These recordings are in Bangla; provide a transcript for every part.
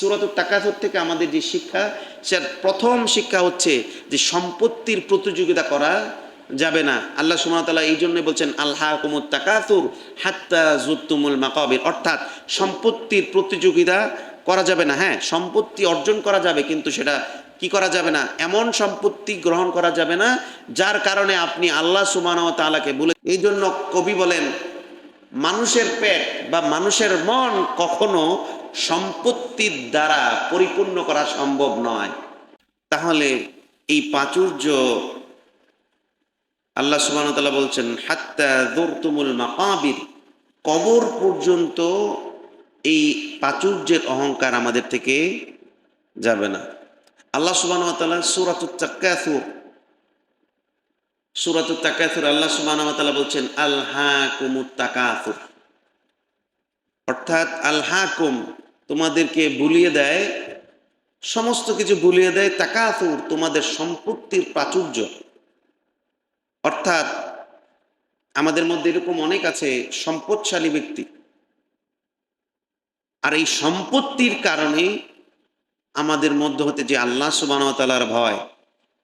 সুরাতুর তাকাতুর থেকে আমাদের যে শিক্ষা সে প্রথম শিক্ষা হচ্ছে যে সম্পত্তির প্রতিযোগিতা করা যাবে না। আল্লাহ সুমতাল্লাহ এই জন্য বলছেন আল্লাহ কুমুর তাকাতুর হাত্তা জুত্তুমুল মাকাবির। অর্থাৎ সম্পত্তির প্রতিযোগিতা করা যাবে না। হ্যাঁ সম্পত্তি অর্জন করা যাবে, কিন্তু সেটা কি করা যাবে না? এমন সম্পত্তি গ্রহণ করা যাবে না, যার কারণে আপনি আল্লাহ সুমান তালাকে বলে এই জন্য কবি বলেন, মানুষের পেট বা মানুষের মন কখনো সম্পত্তির দ্বারা পরিপূর্ণ করা সম্ভব নয়। তাহলে এই প্রাচুর্য আল্লাহ সুবাহতাল্লাহ বলছেন, হাত্তা দৌরতুমুল মাকাবির। কবর পর্যন্ত এই প্রাচুর্যের অহংকার আমাদের থেকে যাবে না। আল্লাহ সুবাহ সুরাতুল চাক্কাসুর সুরাতুল তাকাসুর আল্লাহ ওয়া বলছেন, আলহাকুমুত তাকাসুর। অর্থাৎ আলহাকুম তোমাদেরকে ভুলিয়ে দেয়, সমস্ত কিছু ভুলিয়ে দেয়, তাকাসুর, তোমাদের সম্পত্তির প্রাচুর্য। অর্থাৎ, আমাদের মধ্যে এরকম অনেক আছে সম্পদশালী ব্যক্তি। আর এই সম্পত্তির কারণে আমাদের মধ্যে হতে যে আল্লাহ তাআলার ভয়,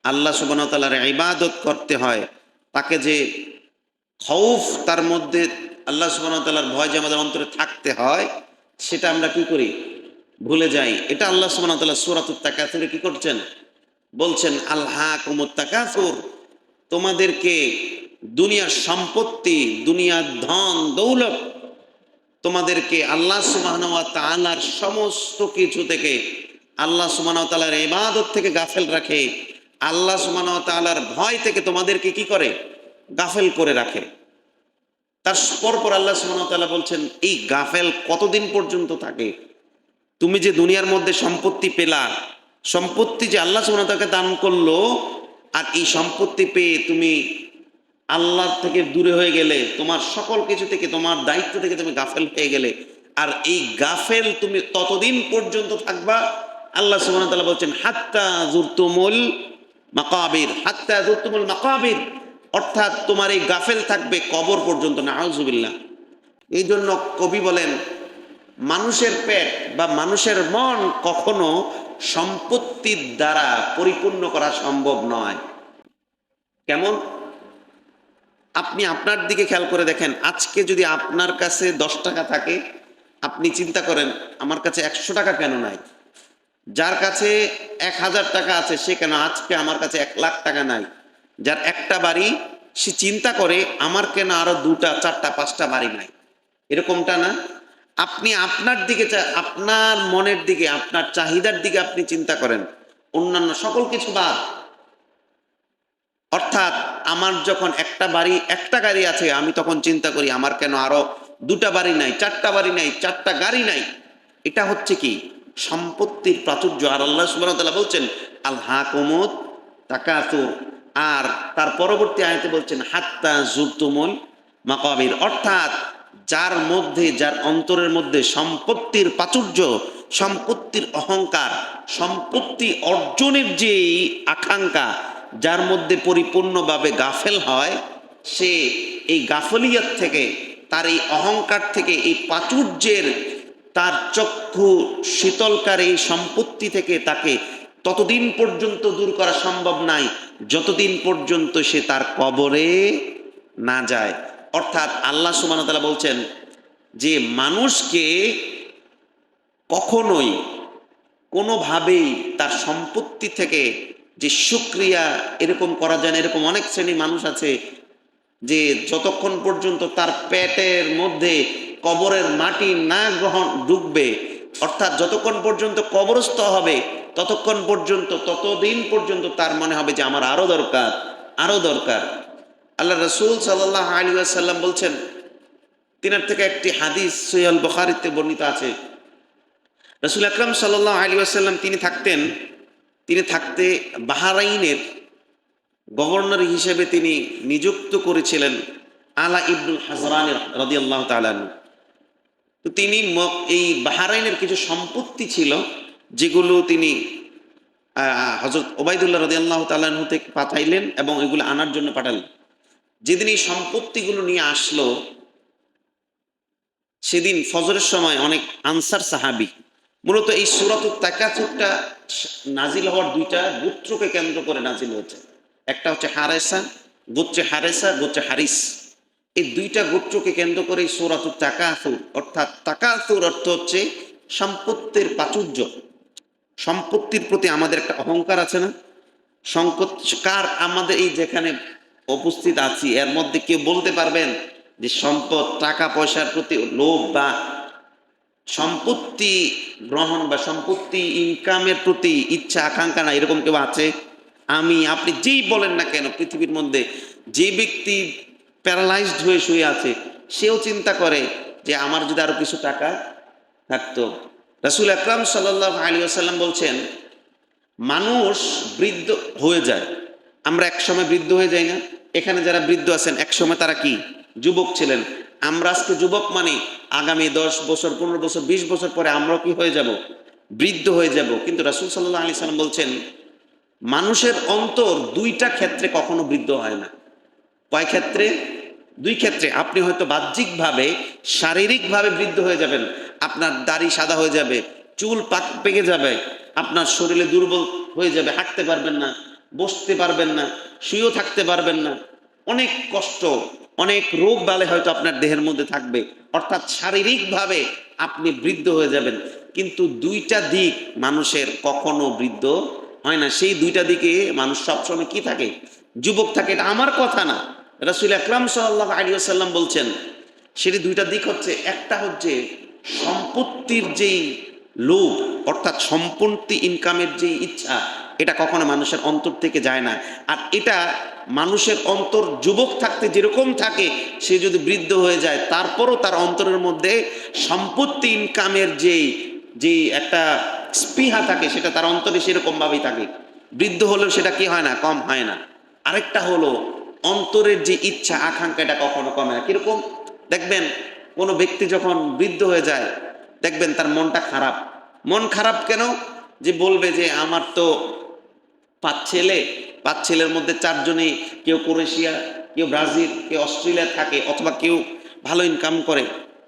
আল্লাহ সুবাহতালার ইবাদত করতে হয়, তাকে যে খৌফ তার মধ্যে আল্লাহ সুবাহতালার ভয় যে আমাদের অন্তরে থাকতে হয় সেটা আমরা কি করি? ভুলে যাই। এটা আল্লাহ সুবাহতাল্লাহ সুরাতুর তাকাতুরে কি করছেন? বলছেন আল্লাহ কুমুর তোমাদেরকে দুনিয়ার সম্পত্তি, দুনিয়ার ধন, দৌলত তোমাদেরকে আল্লাহ সুবাহ তালার সমস্ত কিছু থেকে আল্লাহ সুবাহ তালার ইবাদত থেকে গাফেল রাখে। আল্লাহ সুবাহ তালার ভয় থেকে তোমাদেরকে কি করে? গাফেল করে রাখে। তার পরপর আল্লাহ সুবাহ তাআলা বলছেন, এই গাফেল কতদিন পর্যন্ত থাকে? তুমি যে দুনিয়ার মধ্যে সম্পত্তি পেলা, সম্পত্তি যে আল্লাহ সুবাহ তাকে দান করল, আর এই সম্পত্তি পেয়ে তুমি আল্লাহ থেকে দূরে হয়ে গেলে, তোমার সকল কিছু থেকে, তোমার দায়িত্ব থেকে তুমি গাফেল হয়ে গেলে, আর এই গাফেল তুমি ততদিন পর্যন্ত থাকবা? আল্লাহ সুবাহ তাআলা বলছেন, হাত্তা জুরতুমুল মাকাবির, হাত্তা জুরতুমুল মাকাবির। অর্থাৎ তোমার এই গাফেল থাকবে কবর পর্যন্ত না আউজুবিল্লাহ এই জন্য কবি বলেন, মানুষের পেট বা মানুষের মন কখনো সম্পত্তির দ্বারা পরিপূর্ণ করা সম্ভব নয়। কেমন? আপনি আপনার দিকে খেয়াল করে দেখেন, আজকে যদি আপনার কাছে দশ টাকা থাকে, আপনি চিন্তা করেন, আমার কাছে একশো টাকা কেন নাই? যার কাছে এক হাজার টাকা আছে, সে কেন আজকে আমার কাছে এক লাখ টাকা নাই? যার একটা বাড়ি সে চিন্তা করে, আমার কেন আরও দুটা, চারটা, পাঁচটা বাড়ি নাই? এরকমটা না। আপনি আপনার দিকে আপনার মনের দিকে, আপনার চাহিদার দিকে আপনি চিন্তা করেন। অন্যান্য সকল কিছু বাদ। অর্থাৎ আমার যখন একটা বাড়ি, একটা গাড়ি আছে, আমি তখন চিন্তা করি, আমার কেন আরও দুটা বাড়ি নাই, চারটা বাড়ি নাই, চারটা গাড়ি নাই? এটা হচ্ছে কি? সম্পত্তির প্রাচুর্য। আর আল্লাহ তাআলা বলছেন, আল হাকুমুত তাকাতুর আর তার পরবর্তী আয়তে বলছেন, হাত্তা জুরতুমুল মাকাবির। অর্থাৎ যার মধ্যে, যার অন্তরের মধ্যে সম্পত্তির প্রাচুর্য, সম্পত্তির অহংকার, সম্পত্তি অর্জনের যে আকাঙ্ক্ষা, যার মধ্যে পরিপূর্ণভাবে গাফেল হয়, সে এই গাফলিয়ত থেকে, তার এই অহংকার থেকে, এই প্রাচুর্যের তার চক্ষু শীতলকার এই সম্পত্তি থেকে তাকে ততদিন পর্যন্ত দূর করা সম্ভব নাই। যতদিন পর্যন্ত সে তার কবরে না যায়। অর্থাৎ আল্লাহ সুমান তালা বলছেন যে মানুষকে কখনোই কোনোভাবেই তার সম্পত্তি থেকে যে সুক্রিয়া এরকম করা যায় না, এরকম অনেক শ্রেণি মানুষ আছে যে যতক্ষণ পর্যন্ত তার পেটের মধ্যে কবরের মাটি না গ্রহণ ঢুকবে অর্থাৎ যতক্ষণ পর্যন্ত কবরস্থ হবে, ততক্ষণ পর্যন্ত, ততদিন পর্যন্ত তার মনে হবে যে আমার আরও দরকার আরও দরকার। আল্লাহ রসুল সাল্লাহ আলী বলছেন, তিনার থেকে একটি হাদিস সৈয়াল বখারিতে বর্ণিত আছে। রসুল আকরাম সাল্লাহ আলী আসাল্লাম তিনি থাকতেন, তিনি থাকতে বাহারাইনের গভর্নর হিসেবে তিনি নিযুক্ত করেছিলেন আলা ইবনুল হাজরানের রদি আল্লাহ তালানু তো তিনি এই বাহারাইনের কিছু সম্পত্তি ছিল, যেগুলো তিনি হজরত ওবায়দুল্লাহ রদি আল্লাহ তালানহু থেকে পাঠাইলেন এবং এগুলো আনার জন্য পাঠালেন। যেদিন এই সম্পত্তিগুলো নিয়ে আসলো, সেদিন ফজরের সময় অনেক আনসার সাহাবি, মূলত এই সুরত তাকাচুরটা নাজিল হওয়ার দুইটা গোত্রকে কেন্দ্র করে নাজিল হয়েছে। একটা হচ্ছে হারেসা, গোত্রে হারেসা, গোত্রে হারিস। এই দুইটা গোত্রকে কেন্দ্র করে এই সুরাত তাকাসুর, অর্থাৎ তাকাসুর অর্থ হচ্ছে সম্পত্তির প্রাচুর্য। সম্পত্তির প্রতি আমাদের একটা অহংকার আছে না? সংকট, কার আমাদের এই যেখানে উপস্থিত আছি, এর মধ্যে কেউ বলতে পারবেন যে সম্পদ, টাকা, পয়সার প্রতি লোভ বা সম্পত্তি গ্রহণ বা সম্পত্তি ইনকামের প্রতি ইচ্ছা, আকাঙ্ক্ষা না, এরকম কেউ আছে? আমি, আপনি যেই বলেন না কেন, পৃথিবীর মধ্যে যে ব্যক্তি প্যারালাইজড হয়ে শুয়ে আছে। সেও চিন্তা করে যে আমার যদি আরও কিছু টাকা থাকতো। রাসুল আকরাম সাল্লাহ আলী আসাল্লাম বলছেন, মানুষ বৃদ্ধ হয়ে যায়। আমরা এক সময় বৃদ্ধ হয়ে যাই না। এখানে যারা বৃদ্ধ আছেন, এক সময় তারা কি? যুবক ছিলেন। আমরা আজকে যুবক মানে আগামী দশ বছর, পনেরো বছর, বিশ বছর পরে আমরাও কি হয়ে যাব? বৃদ্ধ হয়ে যাব। কিন্তু রাসুল সাল্লাহ আলি সাল্লাম বলছেন, মানুষের অন্তর দুইটা ক্ষেত্রে কখনো বৃদ্ধ হয় না। কয় ক্ষেত্রে? দুই ক্ষেত্রে। আপনি হয়তো বাহ্যিকভাবে, শারীরিকভাবে বৃদ্ধ হয়ে যাবেন। আপনার দাড়ি সাদা হয়ে যাবে, চুল পাক পেকে যাবে, আপনার শরীরে দুর্বল হয়ে যাবে, হাঁটতে পারবেন না, বসতে পারবেন না, শুয়েও থাকতে পারবেন না। অনেক কষ্ট, অনেক রোগ বালে হয়তো আপনার দেহের মধ্যে থাকবে। অর্থাৎ শারীরিকভাবে আপনি বৃদ্ধ হয়ে যাবেন। কিন্তু দুইটা দিক মানুষের কখনো বৃদ্ধ হয় না। সেই দুইটা দিকে মানুষ সবসময় কি থাকে? যুবক থাকে, এটা আমার কথা না। রাসুল আকরাম সাল্লাহ আলী আসাল্লাম বলছেন, সেটি দুইটা দিক হচ্ছে। একটা হচ্ছে সম্পত্তির যেই লোভ, অর্থাৎ সম্পত্তি ইনকামের যে ইচ্ছা, এটা কখনো মানুষের অন্তর থেকে যায় না। আর এটা মানুষের অন্তর যুবক থাকতে যেরকম থাকে, সে যদি বৃদ্ধ হয়ে যায়, তারপরও তার অন্তরের মধ্যে সম্পত্তি ইনকামের যেই যে একটা স্পৃহা থাকে, সেটা তার অন্তরে সেরকমভাবেই থাকে। বৃদ্ধ হলেও সেটা কি হয় না? কম হয় না। আরেকটা হলো অন্তরের যে ইচ্ছা, আকাঙ্ক্ষা, এটা কখনো কমে না। কীরকম? দেখবেন, কোনো ব্যক্তি যখন বৃদ্ধ হয়ে যায়, দেখবেন তার মনটা খারাপ। মন খারাপ কেন? যে বলবে যে, আমার তো পাঁচ ছেলে। পাঁচ ছেলের মধ্যে চারজনেই কেউ ক্রোয়েশিয়া, কেউ ব্রাজিল, কেউ অস্ট্রেলিয়া থাকে, অথবা কেউ ভালো ইনকাম করে।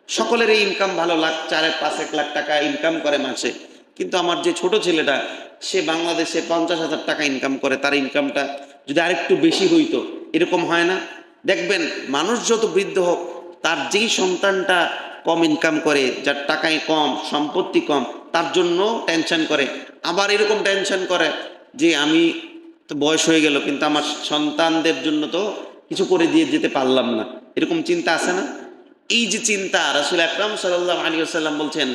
সকলের এই ইনকাম ভালো লাখ, চার পাঁচ, এক লাখ টাকা ইনকাম করে মাসে। কিন্তু আমার যে ছোট ছেলেটা, সে বাংলাদেশে পঞ্চাশ হাজার টাকা ইনকাম করে, তার ইনকামটা যদি আরেকটু বেশি হইতো, এরকম হয় না। দেখবেন, মানুষ যত বৃদ্ধ হোক, তার যেই সন্তানটা কম ইনকাম করে, যার টাকায় কম, সম্পত্তি কম, তার জন্য টেনশন করে। আবার এরকম টেনশন করে যে, আমি তো বয়স হয়ে গেল, কিন্তু আমার সন্তানদের জন্য তো কিছু করে দিয়ে যেতে পারলাম না। এরকম চিন্তা আছে না? এই যে চিন্তা, রাসুল আকরাম সাল্লাহ আলী আসাল্লাম বলছেন,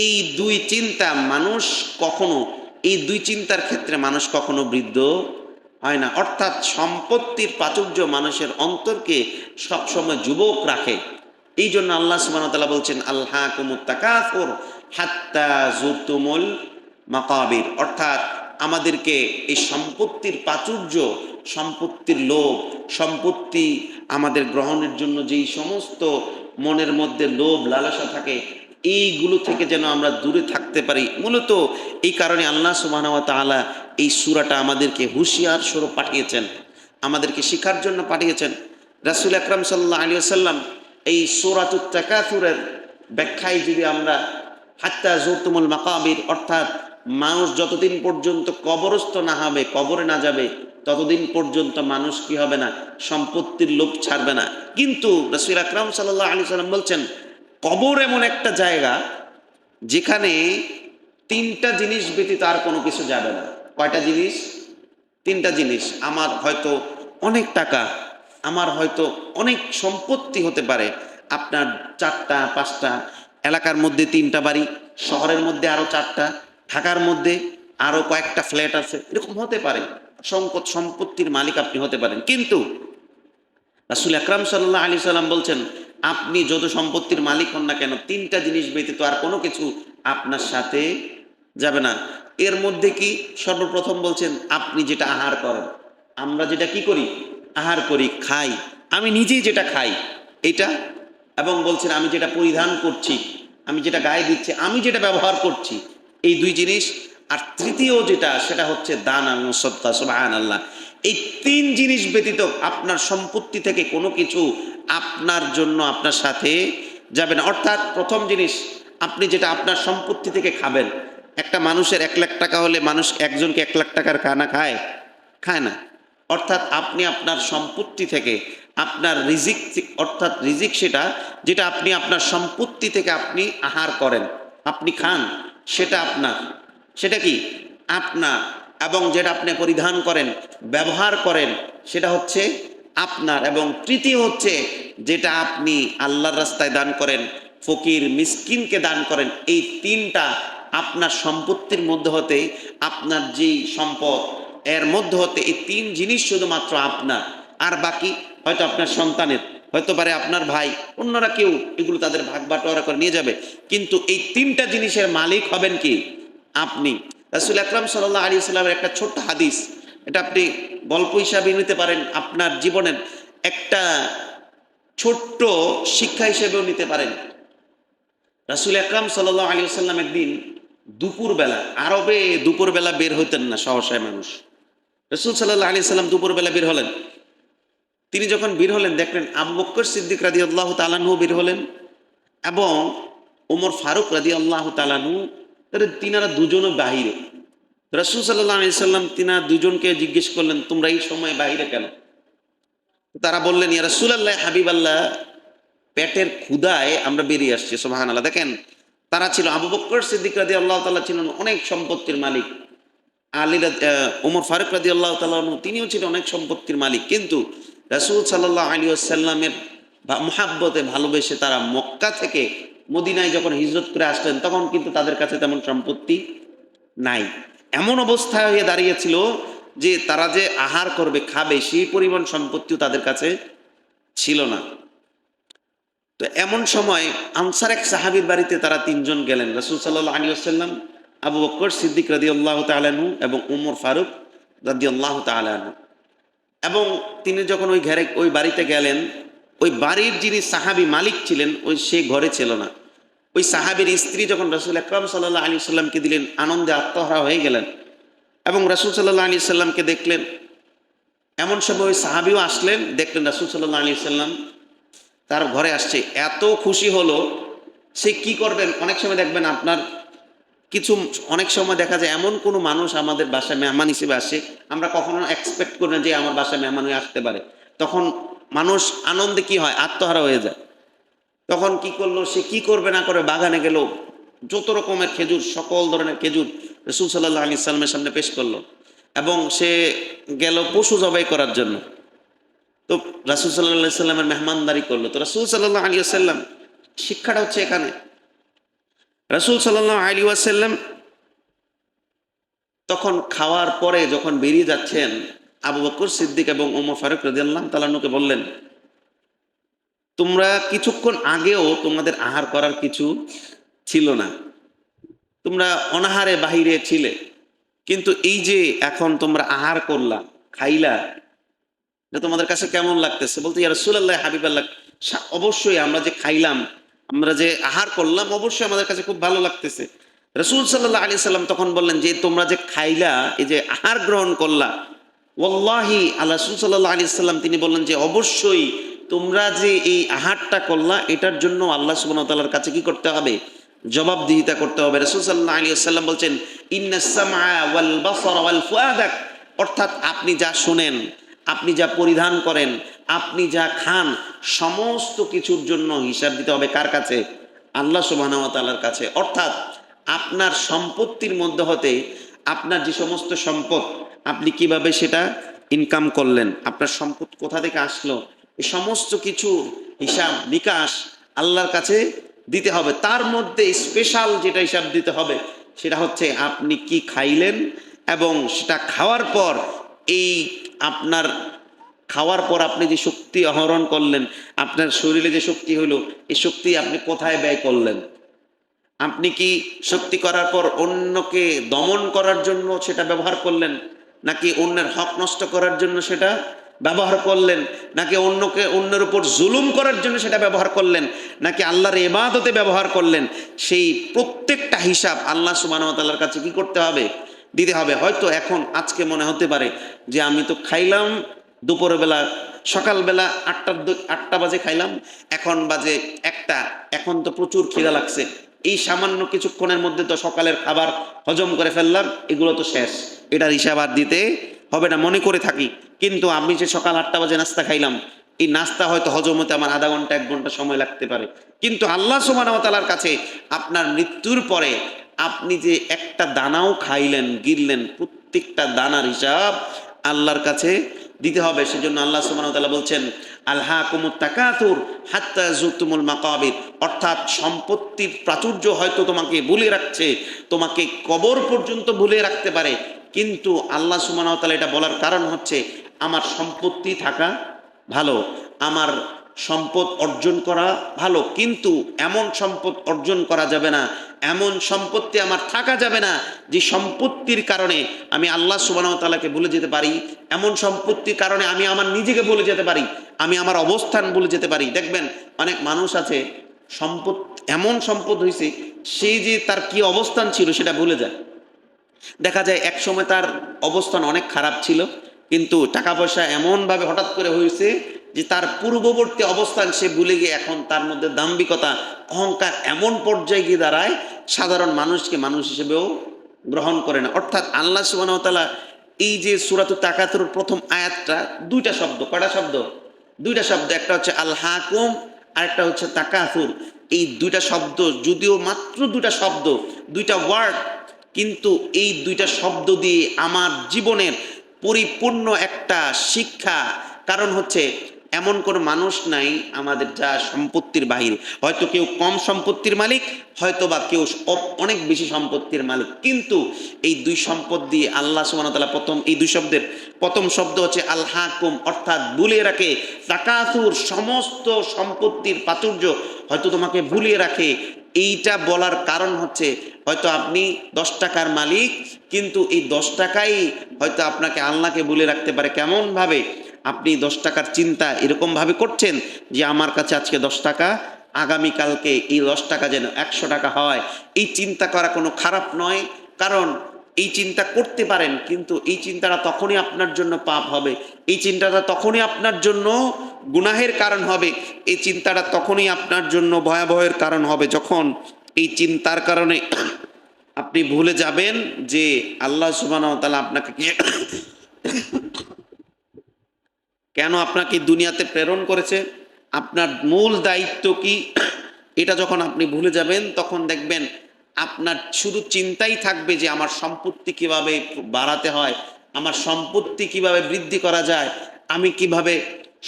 এই দুই চিন্তা মানুষ কখনো, এই দুই চিন্তার ক্ষেত্রে মানুষ কখনো বৃদ্ধ হয় না। অর্থাৎ সম্পত্তির প্রাচুর্য মানুষের অন্তরকে সবসময় যুবক রাখে। এই জন্য আল্লাহ সুবাহতাল্লাহ বলছেন আল্লাহ কুমুত্তাকাফর হাত্তা জুতুমুল মাকাবির। অর্থাৎ আমাদেরকে এই সম্পত্তির প্রাচুর্য, সম্পত্তির লোভ, সম্পত্তি আমাদের গ্রহণের জন্য যেই সমস্ত মনের মধ্যে লোভ, লালসা থাকে এইগুলো থেকে যেন আমরা দূরে থাকতে পারি। মূলত এই কারণে আল্লাহ সুবাহ তাআলা এই সুরাটা আমাদেরকে হুঁশিয়ার স্বরূপ পাঠিয়েছেন, আমাদেরকে শিখার জন্য পাঠিয়েছেন। রাসুল আকরাম সাল্লাহ আলী আসাল্লাম এই সোরাতুত ব্যাখ্যায় যদি আমরা হাত্তা জোরতুমুল মাকাবির, অর্থাৎ মানুষ যতদিন পর্যন্ত কবরস্থ না হবে, কবরে না যাবে, ততদিন পর্যন্ত মানুষ কি হবে না? সম্পত্তির লোভ ছাড়বে না। কিন্তু রসুল আকরাম সাল্লাহ আলী সাল্লাম বলছেন কবর এমন একটা জায়গা যেখানে তিনটা জিনিস ব্যতীত আর কোনো কিছু যাবে না। কয়টা জিনিস? তিনটা জিনিস। আমার হয়তো অনেক টাকা, আমার হয়তো অনেক সম্পত্তি হতে পারে। আপনার চারটা, পাঁচটা, এলাকার মধ্যে তিনটা বাড়ি, শহরের মধ্যে আরও চারটা, ঢাকার মধ্যে আরও কয়েকটা ফ্ল্যাট আছে। এরকম হতে পারে। সম্পদ সম্পত্তির মালিক আপনি হতে পারেন। কিন্তু রাসুল আকরাম সাল্লাহ আলী সাল্লাম বলছেন আপনি যত সম্পত্তির মালিক হন না কেন, তিনটা জিনিস ব্যতীত আর কোনো কিছু আপনার সাথে যাবে না। এর মধ্যে কি সর্বপ্রথম বলছেন, আপনি যেটা আহার করেন। আমরা যেটা কি করি? আহার করি, খাই। আমি নিজেই যেটা খাই, এটা। এবং বলছেন, আমি যেটা পরিধান করছি, আমি যেটা গায়ে দিচ্ছি, আমি যেটা ব্যবহার করছি, এই দুই জিনিস। আর তৃতীয় যেটা, সেটা হচ্ছে দান এবং সত্তা সুবাহান আল্লাহ এই তিন জিনিস ব্যতীত আপনার সম্পত্তি থেকে কোনো কিছু আপনার জন্য আপনার সাথে যাবে না। অর্থাৎ প্রথম জিনিস, আপনি যেটা আপনার সম্পত্তি থেকে খাবেন, একটা মানুষের এক লাখ টাকা হলে মানুষ একজনকে এক লাখ টাকার খানা খায়? খায় না। অর্থাৎ আপনি আপনার সম্পত্তি থেকে, আপনার রিজিক অর্থাৎ রিজিক সেটা যেটা আপনি আপনার সম্পত্তি থেকে আপনি আহার করেন, আপনি খান, সেটা আপনার। সেটা কি? আপনার এবং যেটা আপনি পরিধান করেন, ব্যবহার করেন, সেটা হচ্ছে আপনার এবং তৃতীয় হচ্ছে যেটা আপনি আল্লাহর রাস্তায় দান করেন, ফকির, মিসকিনকে দান করেন, এই তিনটা আপনার সম্পত্তির মধ্যে হতে, আপনার যেই সম্পদ, এর মধ্যে হতে এই তিন জিনিস শুধুমাত্র আপনার। আর বাকি হয়তো আপনার সন্তানের, হয়তো পারে আপনার ভাই, অন্যরা কেউ এগুলো তাদের ভাগ বাটোয়ারা করে নিয়ে যাবে। কিন্তু এই তিনটা জিনিসের মালিক হবেন কি? আপনি। রাসুল আকরাম সাল্লাহ আলী সাল্লামের একটা ছোট্ট হাদিস। এটা আপনি গল্প হিসাবে নিতে পারেন, আপনার জীবনের একটা ছোট্ট শিক্ষা হিসেবেও নিতে পারেন। রাসুল আকরাম সাল্লাহ আলী সাল্লাম একদিন দুপুরবেলা, আরবে দুপুরবেলা বের হইতেন না, সহসায় মানুষ। রসুল সাল্লাহ আলী সাল্লাম দুপুরবেলা বের হলেন। তিনি যখন বের হলেন, দেখলেন আবু বক্কর সিদ্দিক রাদি আল্লাহ তালানহু বের হলেন এবং ওমর ফারুক রাদি আল্লাহ তালানহু তিনারা দুজনও বাহিরে। রসুল সাল্লাহ সাল্লাম তিনা দুজনকে জিজ্ঞেস করলেন, তোমরা এই সময় বাহিরে কেন? তারা বললেন, ইয়া রসুল আল্লাহ হাবিব আল্লাহ পেটের ক্ষুদায় আমরা বেরিয়ে আসছি সোহান আল্লাহ দেখেন, তারা ছিল, আবু বক্কর সিদ্দিক রাদি আল্লাহ তাল্লাহ ছিলেন অনেক সম্পত্তির মালিক। আলী ওমর ফারুক রাদি আল্লাহ তাল্লাহ তিনিও ছিলেন অনেক সম্পত্তির মালিক। কিন্তু রাসুল সাল্লাহ আলী আসাল্লামের মহাব্বতে ভালোবেসে তারা মক্কা থেকে মদিনায় যখন হিজরত করে আসলেন, তখন কিন্তু তাদের কাছে তেমন সম্পত্তি নাই। এমন অবস্থা হয়ে দাঁড়িয়েছিল যে তারা যে আহার করবে, খাবে, সেই পরিমাণ সম্পত্তিও তাদের কাছে ছিল না। তো এমন সময় আনসার এক সাহাবির বাড়িতে তারা তিনজন গেলেন। রসুল সাল্লাহ আলী আসাল্লাম আবু বক্কর সিদ্দিক রাদি আল্লাহ তালানু এবং উমর ফারুক রাদি আল্লাহ তালানু এবং তিনি যখন ওই ঘরে, ওই বাড়িতে গেলেন ওই বাড়ির যিনি সাহাবি মালিক ছিলেন, ওই সে ঘরে ছিল না। ওই সাহাবির স্ত্রী যখন রসুল আকরাম সাল্লাহ আলী সাল্লামকে দিলেন, আনন্দে আত্মহারা হয়ে গেলেন এবং রসুল সাল্লাহ আলী সাল্লামকে দেখলেন, এমন সময় ওই সাহাবিও আসলেন, দেখলেন রসুল সাল্লাহ আলী সাল্লাম তার ঘরে আসছে। এত খুশি হলো, সে কি করবেন? অনেক সময় দেখবেন আপনার কিছু, অনেক সময় দেখা যায় এমন কোনো মানুষ আমাদের বাসায় মেহমান হিসেবে আসে, আমরা কখনো এক্সপেক্ট করি না যে আমার বাসায় মেহমান হয়ে আসতে পারে। তখন মানুষ আনন্দে কি হয়? আত্মহারা হয়ে যায়। তখন কি করল? সে কি করবে না করে বাগানে গেল। যত রকমের খেজুর, সকল ধরনের খেজুর রসুল সাল্লাহ আলি সাল্লামের সামনে পেশ করল এবং সে গেল পশু জবাই করার জন্য। তো রাসুল সাল্লাহ সাল্লামের মেহমানদারি করল। তো রাসুল সাল্লাহ আলী আসাল্লাম শিক্ষাটা হচ্ছে এখানে। রাসুল সাল্লাহ আলী আসাল্লাম তখন খাওয়ার পরে যখন বেরিয়ে যাচ্ছেন আবু বকর সিদ্দিক এবং ওমর ফারুক রাজিয়াল্লাহ তালানুকে বললেন, তোমরা কিছুক্ষণ আগেও তোমাদের আহার করার কিছু ছিল না। তোমরা অনাহারে বাহিরে ছিলে, কিন্তু এই যে এখন তোমরা আহার করলা, খাইলা, এটা তোমাদের কাছে কেমন লাগতেছে? বলতে, ইয়া রাসূলুল্লাহ, হাবিবাল্লাহ, সা- অবশ্যই আমরা যে খাইলাম, আমরা যে আহার করলাম, অবশ্যই আমাদের কাছে খুব ভালো লাগতেছে। রসুল সাল্লাহ আলি সাল্লাম তখন বললেন যে, তোমরা যে খাইলা, এই যে আহার গ্রহণ করলা ওল্লাহি আল্লাহ রসুল সাল্লাহ আলি সাল্লাম তিনি বললেন যে, অবশ্যই তোমরা যে এই আহারটা করলা, এটার জন্য আল্লাহ ওয়া কাছে কি করতে হবে? জবাবদিহিতা করতে হবে। রসুল সাল্লাহ আলী সাল্লাম বলছেন অর্থাৎ আপনি যা শোনেন, আপনি যা পরিধান করেন, আপনি যা খান, সমস্ত কিছুর জন্য হিসাব দিতে হবে কার কাছে? আল্লাহ ওয়া কাছে। অর্থাৎ আপনার সম্পত্তির মধ্যে হতে আপনার যে সমস্ত সম্পদ, আপনি কীভাবে সেটা ইনকাম করলেন, আপনার সম্পদ কোথা থেকে আসলো, এই সমস্ত কিছু হিসাব নিকাশ আল্লাহর কাছে দিতে হবে। তার মধ্যে স্পেশাল যেটা হিসাব দিতে হবে, সেটা হচ্ছে আপনি কি খাইলেন এবং সেটা খাওয়ার পর এই আপনার খাওয়ার পর আপনি যে শক্তি আহরণ করলেন, আপনার শরীরে যে শক্তি হলো, এই শক্তি আপনি কোথায় ব্যয় করলেন? আপনি কি শক্তি করার পর অন্যকে দমন করার জন্য সেটা ব্যবহার করলেন? নাকি অন্যের হক নষ্ট করার জন্য সেটা ব্যবহার করলেন? নাকি অন্যকে, অন্যের উপর জুলুম করার জন্য সেটা ব্যবহার করলেন? নাকি আল্লাহর এবাদতে ব্যবহার করলেন? সেই প্রত্যেকটা হিসাব আল্লাহ সুবাহতাল্লার কাছে কি করতে হবে? দিতে হবে। হয়তো এখন, আজকে মনে হতে পারে যে আমি তো খাইলাম দুপুরবেলা, সকালবেলা আটটার আটটা বাজে খাইলাম। এখন বাজে একটা। এখন তো প্রচুর খিদা লাগছে। এই সামান্য কিছুক্ষণের মধ্যে তো সকালের খাবার হজম করে ফেললাম, এগুলো তো শেষ। এটার হিসাব আর দিতে হবে না, মনে করে থাকি। কিন্তু আমি যে সকাল আটটা বাজে নাস্তা খাইলাম, এই নাস্তা হয়তো হজম হতে আমার আধা ঘণ্টা, এক ঘণ্টা সময় লাগতে পারে। কিন্তু আল্লাহ সুবাহতালার কাছে আপনার মৃত্যুর পরে আপনি যে একটা দানাও খাইলেন, গিললেন, প্রত্যেকটা দানার হিসাব আল্লাহর কাছে দিতে হবে। সেজন্য আল্লাহ সুবাহতাল্লাহ বলছেন আল্লাহ কুমুর তাকাতুর হাত্তা জুতুমুল মাকাবির। অর্থাৎ সম্পত্তির প্রাচুর্য হয়তো তোমাকে ভুলে রাখছে, তোমাকে কবর পর্যন্ত ভুলে রাখতে পারে। কিন্তু আল্লাহ সুবাহতাল্লাহ এটা বলার কারণ হচ্ছে, আমার সম্পত্তি থাকা ভালো, আমার সম্পদ অর্জন করা ভালো, কিন্তু এমন সম্পদ অর্জন করা যাবে না। এমন সম্পত্তি আমার থাকা যাবে না, যে সম্পত্তির কারণে আমি আল্লাহ সুবাহতালাকে ভুলে যেতে পারি। এমন সম্পত্তির কারণে আমি আমার নিজেকে ভুলে যেতে পারি। আমি আমার অবস্থান ভুলে যেতে পারি। দেখবেন, অনেক মানুষ আছে, সম্পদ, এমন সম্পদ হয়েছে সেই যে তার কি অবস্থান ছিল সেটা ভুলে যায়। দেখা যায়, এক সময় তার অবস্থান অনেক খারাপ ছিল, কিন্তু টাকা পয়সা এমনভাবে হঠাৎ করে হয়েছে যে তার পূর্ববর্তী অবস্থান সে ভুলে গিয়ে এখন তার মধ্যে দাম্ভিকতা, অহংকার এমন পর্যায়ে গিয়ে দাঁড়ায়, সাধারণ মানুষকে মানুষ হিসেবেও গ্রহণ করে না। অর্থাৎ আল্লাহ সুবাহতালা এই যে সুরাত তাকাতুর প্রথম আয়াতটা দুইটা শব্দ, কয়টা শব্দ? দুইটা শব্দ, একটা হচ্ছে আল হাকুম আর একটা হচ্ছে তাকাতুর এই দুইটা শব্দ, যদিও মাত্র দুইটা শব্দ, দুইটা ওয়ার্ড, কিন্তু এই দুইটা শব্দ দিয়ে আমার জীবনের পরিপূর্ণ একটা শিক্ষা। কারণ হচ্ছে এমন কোনো মানুষ নাই আমাদের যা সম্পত্তির বাহিরে। হয়তো কেউ কম সম্পত্তির মালিক হয়তো বা কেউ অনেক বেশি সম্পত্তির মালিক। কিন্তু এই দুই সম্পদ দিয়ে আল্লাহ সুবাহতাল্লাহ প্রথম, এই দুই শব্দের প্রথম শব্দ হচ্ছে আল হাকুম অর্থাৎ ভুলিয়ে রাখে। তাকাসুর সমস্ত সম্পত্তির প্রাচুর্য হয়তো তোমাকে ভুলিয়ে রাখে। এইটা বলার কারণ হচ্ছে, হয়তো আপনি দশ টাকার মালিক, কিন্তু এই দশ টাকাই হয়তো আপনাকে আল্লাহকে বলে রাখতে পারে। কেমনভাবে? আপনি দশ টাকার চিন্তা এরকমভাবে করছেন যে আমার কাছে আজকে দশ টাকা, আগামীকালকে এই দশ টাকা যেন একশো টাকা হয়। এই চিন্তা করা কোনো খারাপ নয়, কারণ এই চিন্তা করতে পারেন, কিন্তু এই চিন্তাটা তখনই আপনার জন্য পাপ হবে। এই চিন্তাটা তখনই আপনার জন্য গুনাহের কারণ হবে। এই চিন্তাটা তখনই আপনার জন্য ভয়াবহের কারণ হবে। যখন এই চিন্তার কারণে আপনি ভুলে যাবেন যে আল্লাহ সুবাহ তালা আপনাকে কেন আপনাকে দুনিয়াতে প্রেরণ করেছে? আপনার মূল দায়িত্ব কি? এটা যখন আপনি ভুলে যাবেন, তখন দেখবেন আপনার শুধু চিন্তাই থাকবে যে আমার সম্পত্তি কীভাবে বাড়াতে হয়, আমার সম্পত্তি কীভাবে বৃদ্ধি করা যায়, আমি কীভাবে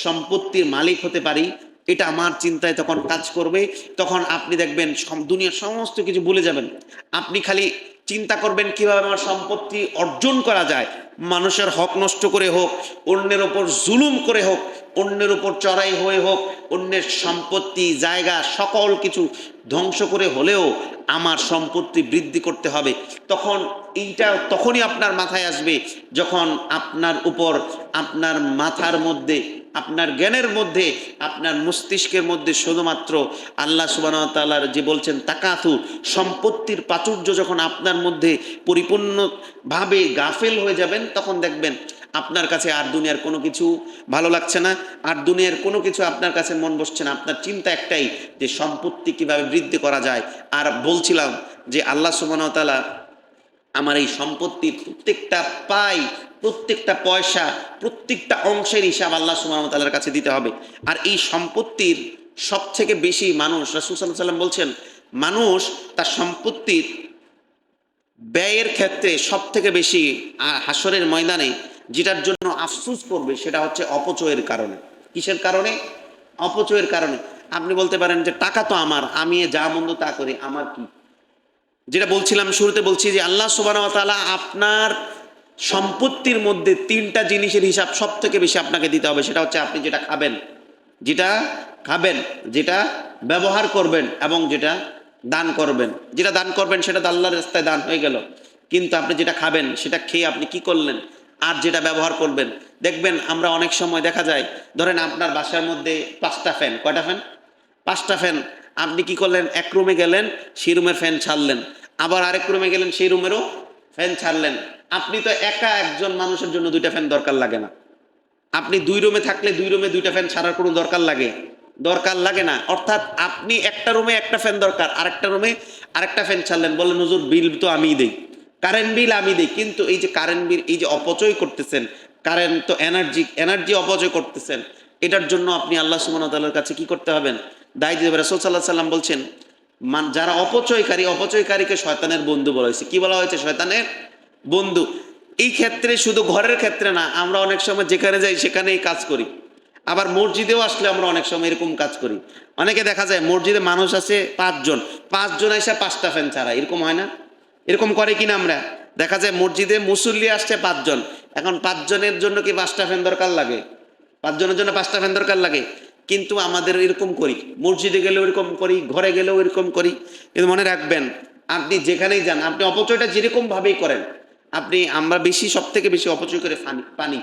সম্পত্তির মালিক হতে পারি, এটা আমার চিন্তায় তখন কাজ করবে। তখন আপনি দেখবেন দুনিয়ার সমস্ত কিছু ভুলে যাবেন। আপনি খালি চিন্তা করবেন কীভাবে আমার সম্পত্তি অর্জন করা যায়। মানুষের হক নষ্ট করে হোক, অন্যের ওপর জুলুম করে হোক, অন্যের উপর চড়াই হয়ে হোক, অন্যের সম্পত্তি, জায়গা, সকল কিছু ধ্বংস করে হলেও আমার সম্পত্তি বৃদ্ধি করতে হবে। তখন এইটা তখনই আপনার মাথায় আসবে, যখন আপনার উপর, আপনার মাথার মধ্যে আপনার জ্ঞানের মধ্যে, আপনার মস্তিষ্কের মধ্যে শুধুমাত্র আল্লাহ সুবাহ তাল্লার যে বলছেন তাকাতু, সম্পত্তির প্রাচুর্য যখন আপনার মধ্যে পরিপূর্ণভাবে গাফেল হয়ে যাবেন, তখন দেখবেন আপনার কাছে আর দুনিয়ার কোনো কিছু ভালো লাগছে না, আর দুনিয়ার কোনো কিছু আপনার কাছে মন বসছে না। আপনার চিন্তা একটাই যে সম্পত্তি কীভাবে বৃদ্ধি করা যায়। আর বলছিলাম যে আল্লাহ সুবাহতালা আমার এই সম্পত্তির প্রত্যেকটা পাই প্রত্যেকটা পয়সা, প্রত্যেকটা অংশের হিসাব আল্লাহ সুবাহতালার কাছে দিতে হবে। আর এই সম্পত্তির সব থেকে বেশি মানুষ, রাসুল সাল্লাহ সাল্লাম বলছেন, মানুষ তার সম্পত্তির ব্যয়ের ক্ষেত্রে সব থেকে বেশি হাসরের ময়দানে যেটার জন্য আফসুস করবে সেটা হচ্ছে অপচয়ের কারণে। কিসের কারণে? অপচয়ের কারণে। আপনি বলতে পারেন যে টাকা তো আমার, আমি যা মন্দ তা করি, আমার কি? যেটা বলছিলাম শুরুতে বলছি যে আল্লাহ সুবাহ আপনার সম্পত্তির মধ্যে তিনটা জিনিসের হিসাব সব থেকে বেশি আপনাকে দিতে হবে, সেটা হচ্ছে আপনি যেটা খাবেন। যেটা খাবেন, যেটা ব্যবহার করবেন এবং যেটা দান করবেন। যেটা দান করবেন, সেটা তো আল্লাহর রাস্তায় দান হয়ে গেল। কিন্তু আপনি যেটা খাবেন, সেটা খেয়ে আপনি কি করলেন? আর যেটা ব্যবহার করবেন। দেখবেন আমরা অনেক সময় দেখা যায়, ধরেন আপনার বাসার মধ্যে পাঁচটা ফ্যান। কয়টা ফ্যান? পাঁচটা ফ্যান। আপনি কি করলেন? এক রুমে গেলেন, সেই রুমের ফ্যান ছাড়লেন। আবার আরেক রুমে গেলেন, সেই রুমেরও ফ্যান ছাড়লেন। আপনি তো একা একজন মানুষের জন্য দুইটা ফ্যান দরকার লাগে না। আপনি দুই রুমে থাকলে দুই রুমে দুইটা ফ্যান ছাড়ার কোনো দরকার লাগে? দরকার লাগে না। অর্থাৎ আপনি একটা রুমে একটা ফ্যান দরকার, আরেকটা রুমে আরেকটা ফ্যান ছাড়লেন বললেন নজর বিল তো আমি দিই। কারেন্ট বিল আমি দিই। কিন্তু এই যে কারেন্ট বিল, এই যে অপচয় করতেছেন, কারেন্ট তো এনার্জি এনার্জি অপচয় করতেছেন, এটার জন্য আপনি আল্লাহ সুমনতাল্লার কাছে কি করতে হবেন? দেবে রসুল সাল্লাহ সাল্লাম বলছেন মান যারা অপচয়কারী, অপচয়কারীকে শয়তানের বন্ধু বলা হয়েছে। কি বলা হয়েছে শয়তানের? বন্ধু। এই ক্ষেত্রে শুধু ঘরের ক্ষেত্রে না, আমরা অনেক সময় যেখানে যাই সেখানেই কাজ করি। আবার মসজিদেও আসলে আমরা অনেক সময় এরকম কাজ করি। অনেকে দেখা যায় মসজিদে মানুষ আছে পাঁচজন। পাঁচজন এসে পাঁচটা ফ্যান ছাড়া এরকম হয় না? এরকম করে কিনা আমরা? দেখা যায় মসজিদে মুসল্লি আসছে পাঁচজন। এখন পাঁচজনের জন্য কি পাঁচটা ফ্যান দরকার লাগে? পাঁচজনের জন্য পাঁচটা ফ্যান দরকার লাগে? কিন্তু আমাদের এরকম করি। মসজিদে গেলেও এরকম করি, ঘরে গেলেও এরকম করি। কিন্তু মনে রাখবেন, আপনি যেখানেই যান, আপনি অপচয়টা যেরকম ভাবেই করেন, আপনি আমরা বেশি সব থেকে বেশি অপচয় করে পানি।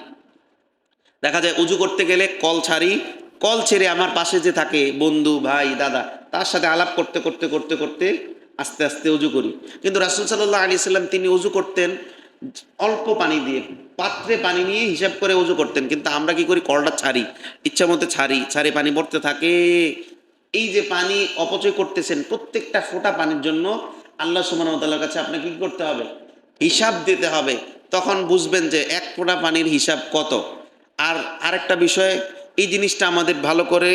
দেখা যায়, উজু করতে গেলে কল ছাড়ি, কল ছেড়ে আমার পাশে যে থাকে বন্ধু, ভাই, দাদা, তার সাথে আলাপ করতে করতে করতে করতে আস্তে আস্তে উজু করি। কিন্তু রাসুল সাল্লাহ আলি সাল্লাম তিনি উজু করতেন অল্প পানি দিয়ে, পাত্রে পানি নিয়ে হিসাব করে উজু করতেন, কিন্তু আমরা কি করি? কলটা ছাড়ি, ইচ্ছা মতো ছাড়ি ছাড়ি পানি পড়তে থাকে। এই যে পানি অপচয় করতেছেন, প্রত্যেকটা ফোঁটা পানির জন্য আল্লাহ সুমানতাল্লার কাছে আপনাকে কি করতে হবে? হিসাব দিতে হবে। তখন বুঝবেন যে এক ফোঁটা পানির হিসাব কত। আর আরেকটা বিষয়, এই জিনিসটা আমাদের ভালো করে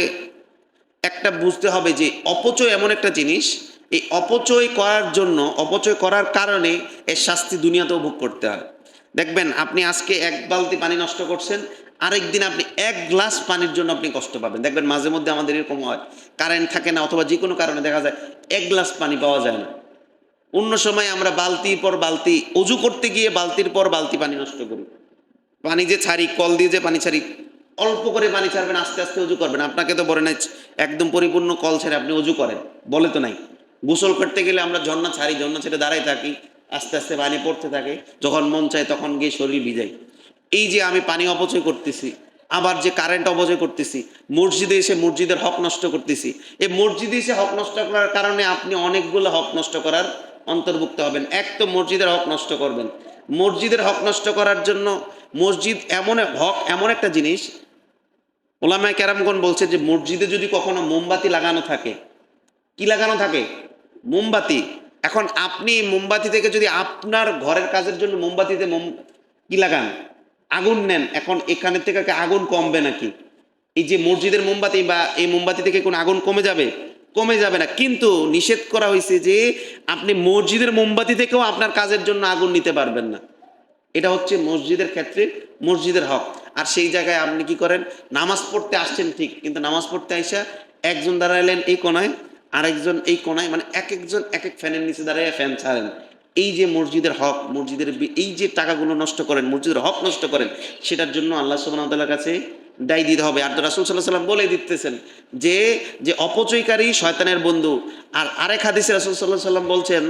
একটা বুঝতে হবে যে অপচয় এমন একটা জিনিস এই অপচয় করার জন্য, অপচয় করার কারণে এর শাস্তি দুনিয়াতেও ভোগ করতে হয়। দেখবেন, আপনি আজকে এক বালতি পানি নষ্ট করছেন আরেক দিন আপনি এক গ্লাস পানির জন্য আপনি কষ্ট পাবেন। দেখবেন, মাঝে মধ্যে আমাদের এরকম হয়। কারেন্ট থাকে না, অথবা যে কোনো কারণে দেখা যায় এক গ্লাস পানি পাওয়া যায় না। অন্য সময় আমরা বালতির পর বালতি, অজু করতে গিয়ে বালতির পর বালতি পানি নষ্ট করি। পানি যে ছাড়ি, কল দিয়ে যে পানি ছাড়ি, অল্প করে পানি ছাড়বেন, আস্তে আস্তে উজু করবেন। আপনাকে তো বলে নাই, একদম পরিপূর্ণ কল ছেড়ে, আপনি উজু করেন। বলে তো নাই। গোসল করতে গেলে আমরা ঝর্ণা ছাড়ি, ঝর্ণা ছেড়ে দাঁড়াই থাকি, আস্তে আস্তে পানি পড়তে থাকে, যখন মন চায় তখন গিয়ে শরীর ভিজাই। এই যে আমি পানি অপচয় করতেছি, আবার যে কারেন্ট অপচয় করতেছি, মসজিদে এসে মসজিদের হক নষ্ট করতেছি, এই মসজিদে এসে হক নষ্ট করার কারণে আপনি অনেকগুলো হক নষ্ট করার অন্তর্ভুক্ত হবেন। এক তো মসজিদের হক নষ্ট করবেন। মসজিদের হক নষ্ট করার জন্য মসজিদ এমন হক, এমন একটা জিনিস, ওলামায় ক্যারামগণ বলছে যে মসজিদে যদি কখনো মোমবাতি লাগানো থাকে কি লাগানো থাকে? মোমবাতি। এখন আপনি মোমবাতি থেকে যদি আপনার ঘরের কাজের জন্য মোমবাতিতে মোম, কি লাগান? আগুন নেন। এখন এখানের থেকে আগুন কমবে নাকি? এই যে মসজিদের মোমবাতি বা এই মোমবাতি থেকে কোনো আগুন কমে যাবে? কমে যাবে না। কিন্তু নিষেধ করা হয়েছে যে আপনি মসজিদের মোমবাতি থেকেও আপনার কাজের জন্য আগুন নিতে পারবেন না। এটা হচ্ছে মসজিদের ক্ষেত্রে মসজিদের হক। আর সেই জায়গায় আপনি কি করেন? নামাজ পড়তে আসছেন ঠিক, কিন্তু নামাজ পড়তে আইসা একজন দাঁড়াইলেন এই কোনায় আরেকজন এই কোনায় মানে এক একজন এক এক ফ্যানের নিচে দাঁড়ায় ফ্যান ছাড়েন। এই যে মসজিদের হক, মসজিদের এই যে টাকাগুলো নষ্ট করেন, মসজিদের হক নষ্ট করেন, সেটার জন্য আল্লাহ সুবাহতাল্লার কাছে দায় দিতে হবে। আর রাসুল সাল্লাহ সাল্লাম বলে দিতেছেন যে যে অপচয়কারী শয়তানের বন্ধু, আর আরেক হাদিসে রাসুল সাল্লাহ সাল্লাম বলছেন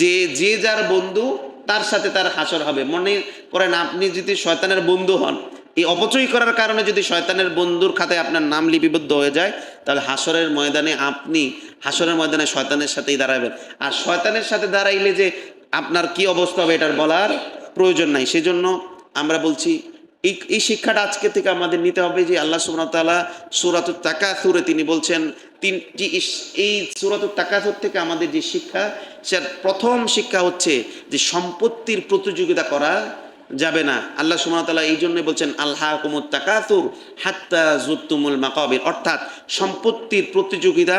যে যে যার বন্ধু, তার সাথে তার হাসর হবে। মনে করেন আপনি যদি শয়তানের বন্ধু হন, এই অপচয় করার কারণে যদি শয়তানের বন্ধুর খাতায় আপনার নাম লিপিবদ্ধ হয়ে যায়, তাহলে হাসরের ময়দানে আপনি হাসরের ময়দানে শয়তানের সাথেই দাঁড়াবেন। আর শয়তানের সাথে দাঁড়াইলে যে আপনার কি অবস্থা হবে এটার বলার প্রয়োজন নাই। সেজন্য আমরা বলছি, এই এই শিক্ষাটা আজকে থেকে আমাদের নিতে হবে যে আল্লাহ সুবনতালা সুরাত তাকাথুরে তিনি বলছেন, তিনটি এই সুরাত তাকাথুর থেকে আমাদের যে শিক্ষা সেটার প্রথম শিক্ষা হচ্ছে যে সম্পত্তির প্রতিযোগিতা করা যাবে না। আল্লাহ সুমতাল্লাহ এই জন্যই বলছেন আল্লাহ কুমুত তাকাতুর হাত্তা জুত্তুমুল মাকাবির। অর্থাৎ সম্পত্তির প্রতিযোগিতা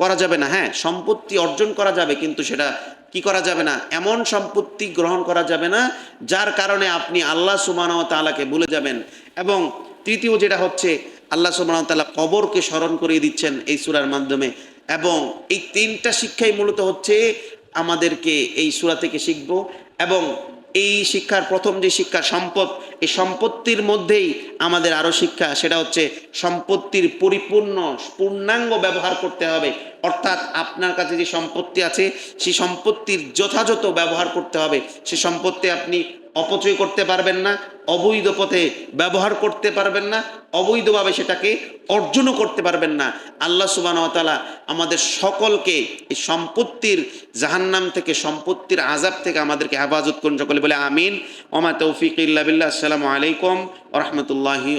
করা যাবে না। হ্যাঁ সম্পত্তি অর্জন করা যাবে, কিন্তু সেটা কি করা যাবে না? এমন সম্পত্তি গ্রহণ করা যাবে না, যার কারণে আপনি আল্লাহ সুবাহ তালাকে ভুলে যাবেন। এবং তৃতীয় যেটা হচ্ছে, আল্লাহ সুবাহ তালা কবরকে স্মরণ করিয়ে দিচ্ছেন এই সুরার মাধ্যমে। এবং এই তিনটা শিক্ষাই মূলত হচ্ছে আমাদেরকে এই সুরা থেকে শিখব। এবং এই শিক্ষার প্রথম যে শিক্ষা সম্পদ, এই সম্পত্তির মধ্যেই আমাদের আরও শিক্ষা, সেটা হচ্ছে সম্পত্তির পরিপূর্ণ, পূর্ণাঙ্গ ব্যবহার করতে হবে। অর্থাৎ আপনার কাছে যে সম্পত্তি আছে, সেই সম্পত্তির যথাযথ ব্যবহার করতে হবে। সে সম্পত্তি আপনি অপচয় করতে পারবেন না, অবৈধ পথে ব্যবহার করতে পারবেন না, অবৈধভাবে সেটাকে অর্জনও করতে পারবেন না। আল্লাহ সুবাহতালা আমাদের সকলকে এই সম্পত্তির জাহান্নাম থেকে, সম্পত্তির আজাব থেকে আমাদেরকে হেফাজত করুন, সকলে বলে আমিন। ওমা তৌফিক ইল্লা আসসালামু আলাইকুম রহমতুল্লাহি